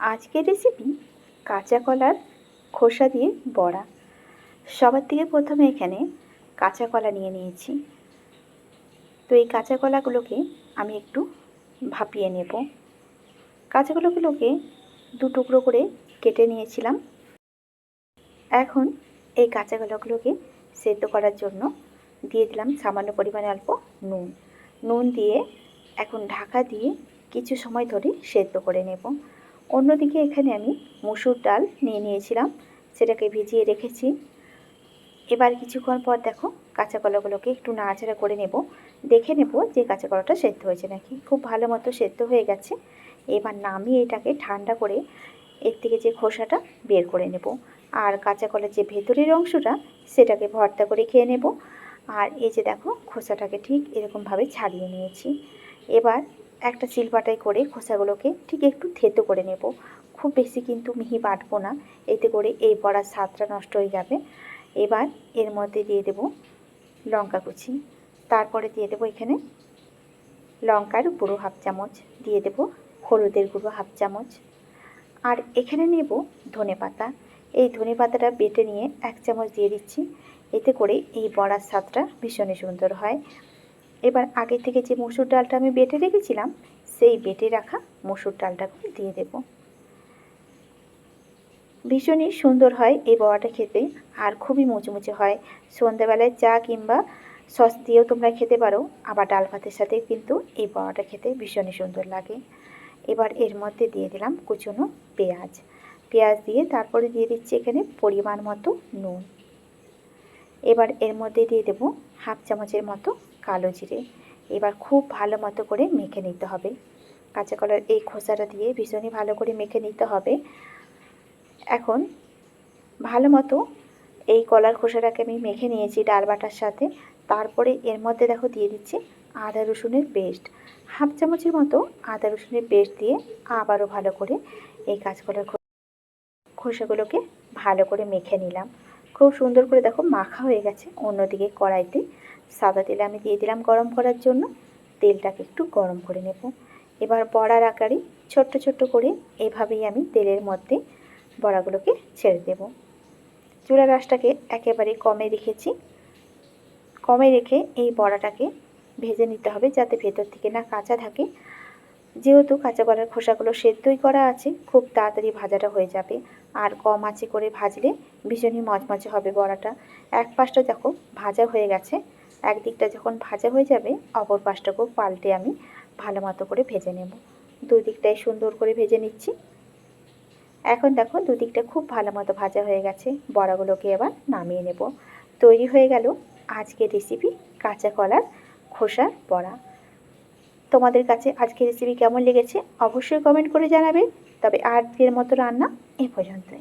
আজকের রেসিপি কাঁচা কলার খোসা দিয়ে বড়া। সবার থেকে প্রথমে এখানে কাঁচা কলা নিয়ে নিয়েছি। তো এই কাঁচা কলাগুলোকে আমি একটু ভাপিয়ে নেব। কাঁচা কলাগুলোকে দু টুকরো করে কেটে নিয়েছিলাম। এখন এই কাঁচা কলাগুলোকে সেদ্ধ করার জন্য দিয়ে দিলাম সামান্য পরিমাণে অল্প নুন। নুন দিয়ে এখন ঢাকা দিয়ে কিছু সময় ধরে সেদ্ধ করে নেব। অন্যদিকে এখানে আমি মুসুর ডাল নিয়ে নিয়েছিলাম, সেটাকে ভিজিয়ে রেখেছি। এবার কিছুক্ষণ পর দেখো কাঁচা কলাগুলোকে একটু নাড়াচাড়া করে নেব। দেখে নেব যে কাঁচা কলাটা সেদ্ধ হয়েছে নাকি। খুব ভালো মতো সেদ্ধ হয়ে গেছে। এবার নামিয়ে এটাকে ঠান্ডা করে এর থেকে যে খোসাটা বের করে নেব। আর কাঁচা কলার যে ভেতরের অংশটা, সেটাকে ভর্তা করে খেয়ে নেব। আর এই যে দেখো খোসাটাকে ঠিক এরকমভাবে ছাড়িয়ে নিয়েছি। এবার একটা শিলপাটায় করে খোসাগুলোকে ঠিক একটু থেতো করে নেব। খুব বেশি কিন্তু মিহি বাটবো না, এতে করে এই বড়ার স্বাদটা নষ্ট হয়ে যাবে। এবার এর মধ্যে দিয়ে দেব লঙ্কা কুচি। তারপরে দিয়ে দেবো এখানে লঙ্কার গুঁড়ো হাফ চামচ, দিয়ে দেব হলুদের গুঁড়ো হাফ চামচ। আর এখানে নেব ধনে পাতা। এই ধনে পাতাটা বেটে নিয়ে এক চামচ দিয়ে দিচ্ছি, এতে করে এই বড়ার স্বাদটা ভীষণই সুন্দর হয়। এবার আগে থেকে যে মসুর ডালটা আমি বেটে রেখেছিলাম, সেই বেটে রাখা মসুর ডালটাকে দিয়ে দেব। ভীষণই সুন্দর হয় এই বড়াটা খেতে, আর খুবই মুচমুচে হয়। সন্ধ্যাবেলায় চা কিংবা সস দিয়েও তোমরা খেতে পারো, আবার ডাল ভাতের সাথে কিন্তু এই বড়াটা খেতে ভীষণই সুন্দর লাগে। এবার এর মধ্যে দিয়ে দিলাম কুচনো পেঁয়াজ। পেঁয়াজ দিয়ে তারপরে দিয়ে দিচ্ছি এখানে পরিমাণ মতো নুন। এবার এর মধ্যে দিয়ে দেবো হাফ চামচের মতো কালো জিরে এবার খুব ভালো মতো করে মেখে নিতে হবে। কাঁচা কলার এই খোসাটা দিয়ে ভীষণই ভালো করে মেখে নিতে হবে। এখন ভালো মতো এই কলার খোসাটাকে আমি মেখে নিয়েছি ডাল বাটার সাথে। তারপরে এর মধ্যে দেখো দিয়ে দিচ্ছি আদা রসুনের পেস্ট। হাফ চামচের মতো আদা রসুনের পেস্ট দিয়ে আবারও ভালো করে এই কাঁচকলার খোসাগুলোকে ভালো করে মেখে নিলাম। খুব সুন্দর করে দেখো মাখা হয়ে গেছে। অন্যদিকে কড়াইতে সাদা তেল আমি দিয়ে দিলাম গরম করার জন্য। তেলটাকে একটু গরম করে নেব। এবার বড়ার আকারে ছোট্ট ছোট্ট করে এভাবেই আমি তেলের মধ্যে বড়াগুলোকে ছেড়ে দেব। চুলা রাসটাকে একেবারে কমে রেখেছি। কমে রেখে এই বড়াটাকে ভেজে নিতে হবে যাতে ভেতর থেকে না কাঁচা থাকে। যেহেতু কাঁচা কলার খোসাগুলো সেদ্ধই করা আছে, খুব তাড়াতাড়ি ভাজাটা হয়ে যাবে। আর কম আঁচে করে ভাজলে ভীষণই মচমচে হবে বড়াটা। এক পাশটা দেখো ভাজা হয়ে গেছে। একদিকটা যখন ভাজা হয়ে যাবে, অপর পাশটাকেও পাল্টে আমি ভালো মতো করে ভেজে নেব। দুই দিকটাই সুন্দর করে ভেজে নিচ্ছি। এখন দেখো দুদিকটা খুব ভালো মতো ভাজা হয়ে গেছে। বড়াগুলোকে এবার নামিয়ে নেব। তৈরি হয়ে গেল আজকের রেসিপি কাঁচা কলার খোসার বড়া। তোমাদের কাছে আজকের রেসিপি কেমন লেগেছে অবশ্যই কমেন্ট করে জানাবে। তবে আজকের মতো রান্না এ পর্যন্তই।